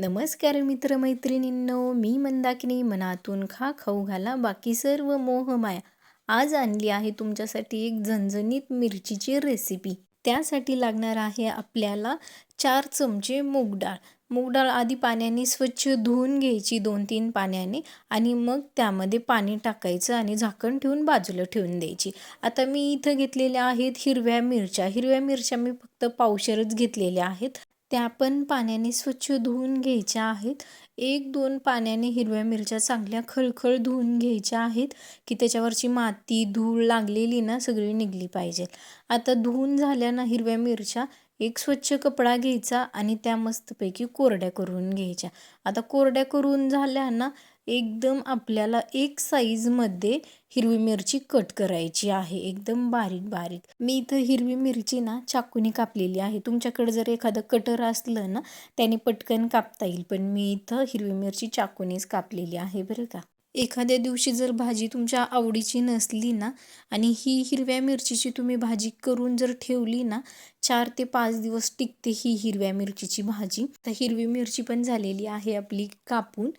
नमस्कार मित्रमैत्रिणींनो मी मंदाकिनी मनातून खा खाऊ घाला बाकी सर्व मोह माया. आज आणली आहे तुमच्यासाठी एक झणझणीत मिरचीची रेसिपी त्यासाठी लागणार आहे आपल्याला चार चमचे मूग डाळ. मूग डाळ आधी पाण्याने स्वच्छ धुवून घ्यायची दोन तीन पाण्याने आणि मग त्यामध्ये पाणी टाकायचं आणि झाकण ठेवून बाजूला ठेवून द्यायची. आता मी इथं घेतलेल्या आहेत हिरव्या मिरच्या. हिरव्या मिरच्या मी फक्त पावशरच घेतलेल्या आहेत. त्या पण पाण्याने स्वच्छ धुवून घ्यायच्या आहेत. एक दोन पाण्याने हिरव्या मिरच्या चांगल्या खळखळ धुवून घ्यायच्या आहेत की त्याच्यावरची माती धूळ लागलेली ना सगळी निघली पाहिजेत. आता धुवून झाल्या ना हिरव्या मिरच्या एक स्वच्छ कपडा घ्यायचा आणि त्या मस्तपैकी कोरड्या करून घ्यायच्या. आता कोरड्या करून झाल्या ना एकदम आपल्याला एक साईजमध्ये हिरवी मिरची कट करायची आहे. एकदम बारीक बारीक. मी इथं हिरवी मिरची ना चाकूने कापलेली आहे. तुमच्याकडे जर एखादं कटर असलं ना त्याने पटकन कापता येईल. पण मी इथं हिरवी मिरची चाकूनेच कापलेली आहे बरं का. एखाद्या दिवशी जर भाजी तुमच्या आवडीची नसली ना आणि ही हिरव्या मिरचीची तुम्ही भाजी करून जर ठेवली ना चार ते पाच दिवस टिकते ही हिरव्या मिरचीची भाजी. तर हिरवी मिरची पण झालेली आहे आपली कापून.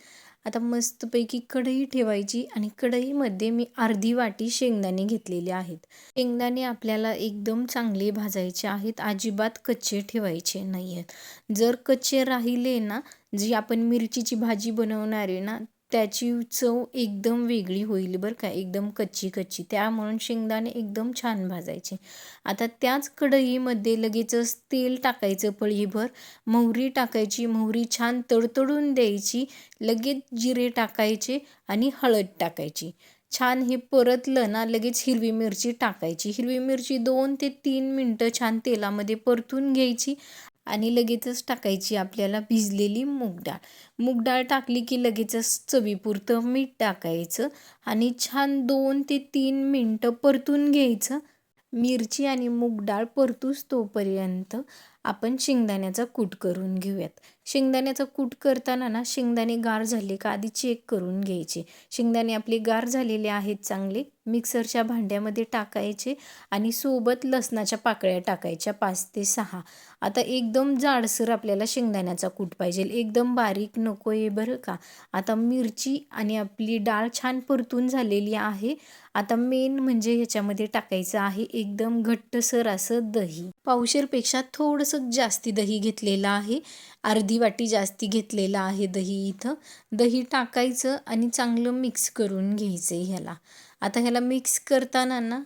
आता मस्तपैकी कढई ठेवायची आणि कढईमध्ये मी अर्धी वाटी शेंगदाणे घेतलेले आहेत. शेंगदाणे आपल्याला एकदम चांगले भाजायचे आहेत अजिबात कच्चे ठेवायचे नाही आहेत जर कच्चे राहिले ना जी आपण मिरचीची भाजी बनवणार आहे ना त्याची चव एकदम वेगळी होईल बरं का एकदम कच्ची कच्ची त्यामुळे शेंगदाणे एकदम छान भाजायचे. आता त्याच कढईमध्ये लगेचच तेल टाकायचं पळीभर. मोहरी टाकायची मोहरी छान तडतडून द्यायची. लगेच जिरे टाकायचे आणि हळद टाकायची. छान हे परतलं ना लगेच हिरवी मिरची टाकायची. हिरवी मिरची दोन ते तीन मिनटं छान तेलामध्ये परतून घ्यायची. आणि लगेचच टाकायची आपल्याला भिजलेली मूग डाळ. मूग डाळ टाकली की लगेचच चवीपुरतं मीठ टाकायचं आणि छान दोन ते तीन मिनटं परतून घ्यायचं. मिरची आणि मूग डाळ परतूच तोपर्यंत आपण शेंगदाण्याचा कूट करून घेऊयात. शेंगदाण्याचा कूट करताना ना शेंगदाणे गार झाले का आधी चेक करून घ्यायचे. शेंगदाणे आपले गार झालेले आहेत चांगले मिक्सरच्या भांड्यामध्ये टाकायचे आणि सोबत लसणाच्या पाकळ्या टाकायच्या पाच ते सहा. आता एकदम जाडसर आपल्याला शेंगदाण्याचा कूट पाहिजे. एकदम बारीक नको आहे बरं का. आता मिरची आणि आपली डाळ छान परतून झालेली आहे. आता मेन म्हणजे ह्याच्यामध्ये टाकायचं आहे एकदम घट्टसर असं दही. पावशेरपेक्षा थोडंसं जास्ती दही घेतलेलं आहे. अर्धी वाटी जास्ती घेतलेलं आहे दही इथं. दही टाकायचं आणि चांगलं मिक्स करून घ्यायचं आहे ह्याला. आता ह्याला मिक्स करताना ना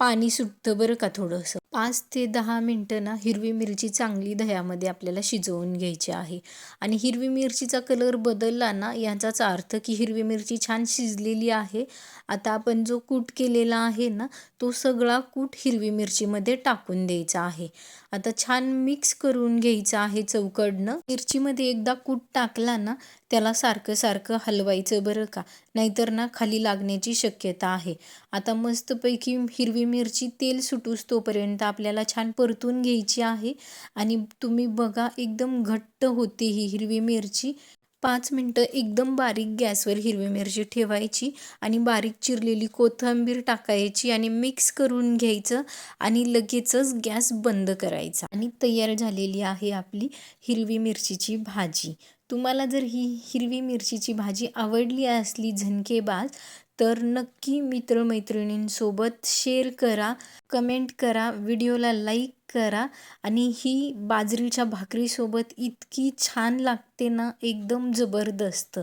पाणी सुटतं बरं का थोडंसं. पाच ते दहा मिनटं ना हिरवी मिरची चांगली दह्यामध्ये आपल्याला शिजवून घ्यायची आहे. आणि हिरवी मिरचीचा कलर बदलला ना याचाच अर्थ की हिरवी मिरची छान शिजलेली आहे. आता आपण जो कूट केलेला आहे ना तो सगळा कूट हिरवी मिरचीमध्ये टाकून द्यायचा आहे. आता छान मिक्स करून घ्यायचं आहे चौकडनं. मिरचीमध्ये एकदा कूट टाकला ना त्याला सारखं सारखं हलवायचं बरं का? नाहीतर ना खाली लागण्याची शक्यता आहे. आता मस्तपैकी हिरवी मिरची तेल सुटूस तोपर्यंत आपल्याला छान परतून घ्यायची आहे. आणि तुम्ही बघा एकदम घट्ट होते ही हिरवी मिरची. पाच मिनटं एकदम बारीक गॅसवर हिरवी मिरची ठेवायची आणि बारीक चिरलेली कोथिंबीर टाकायची आणि मिक्स करून घ्यायचं आणि लगेचच गॅस बंद करायचा. आणि तयार झालेली आहे आपली हिरवी मिरचीची भाजी. तुम्हाला जर ही हिरवी मिरचीची भाजी आवडली असली झणकेबाज तर नक्की मित्रमैत्रिणींसोबत शेअर करा कमेंट करा व्हिडिओला लाईक करा आणि ही बाजरीच्या भाकरीसोबत इतकी छान लागते ना एकदम जबरदस्त.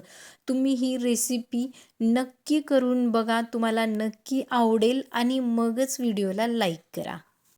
तुम्ही ही रेसिपी नक्की करून बघा तुम्हाला नक्की आवडेल आणि मगच व्हिडिओला लाईक करा.